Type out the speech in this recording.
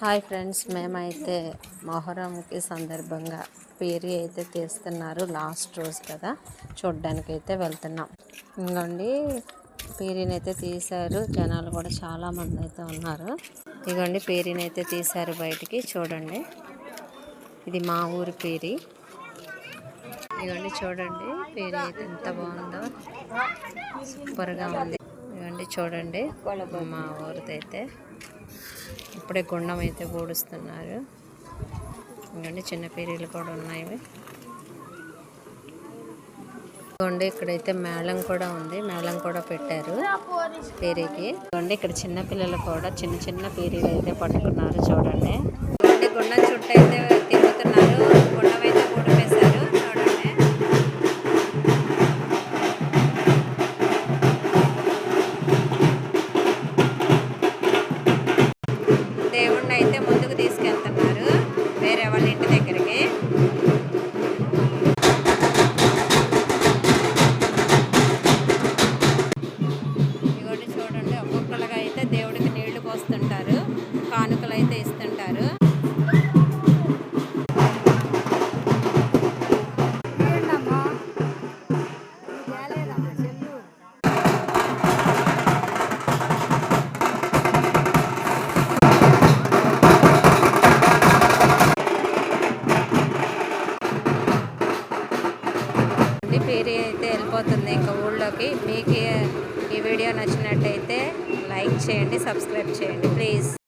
Hi friends మేమైతే మొహరంకి సందర్భంగా పేరీ అయితే తీస్తున్నారు లాస్ట్ రోజు కదా. చూడ్డానికి అయితే వెళ్తున్నాం. ఇంకోండి పేరీని అయితే తీశారు. జనాలు కూడా చాలా మంది అయితే ఉన్నారు. ఇదిగోండి పేరీని అయితే తీశారు బయటికి. చూడండి ఇది మా ఊరి పేరీ. ఇదిగోండి చూడండి పేరీ అయితే ఎంత బాగుందో. సూపర్గా ఉంది. ఇదిగోండి చూడండి మా ఊరిదైతే. ఇప్పుడే గుండం అయితే పూడుస్తున్నారు ఇంకండి చిన్న పీరీలు కూడా ఉన్నాయి ఇదిగోండి ఇక్కడైతే మేళం కూడా ఉంది. మేళం కూడా పెట్టారు పేరీకి. ఇదిగోండి ఇక్కడ చిన్న పిల్లలు కూడా చిన్న చిన్న పీరీలు అయితే పట్టుకున్నారు చూడండి. గుండం చుట్టూ అయితే వేరే వాళ్ళ ఇంటి దగ్గరికి. ఇదిగోండి చూడండి ఒక్కొక్కలుగా వెళ్ళిపోతుంది ఇంకా ఊళ్ళోకి మీకు ఈ వీడియో నచ్చినట్టయితే లైక్ చేయండి సబ్స్క్రైబ్ చేయండి. ప్లీజ్.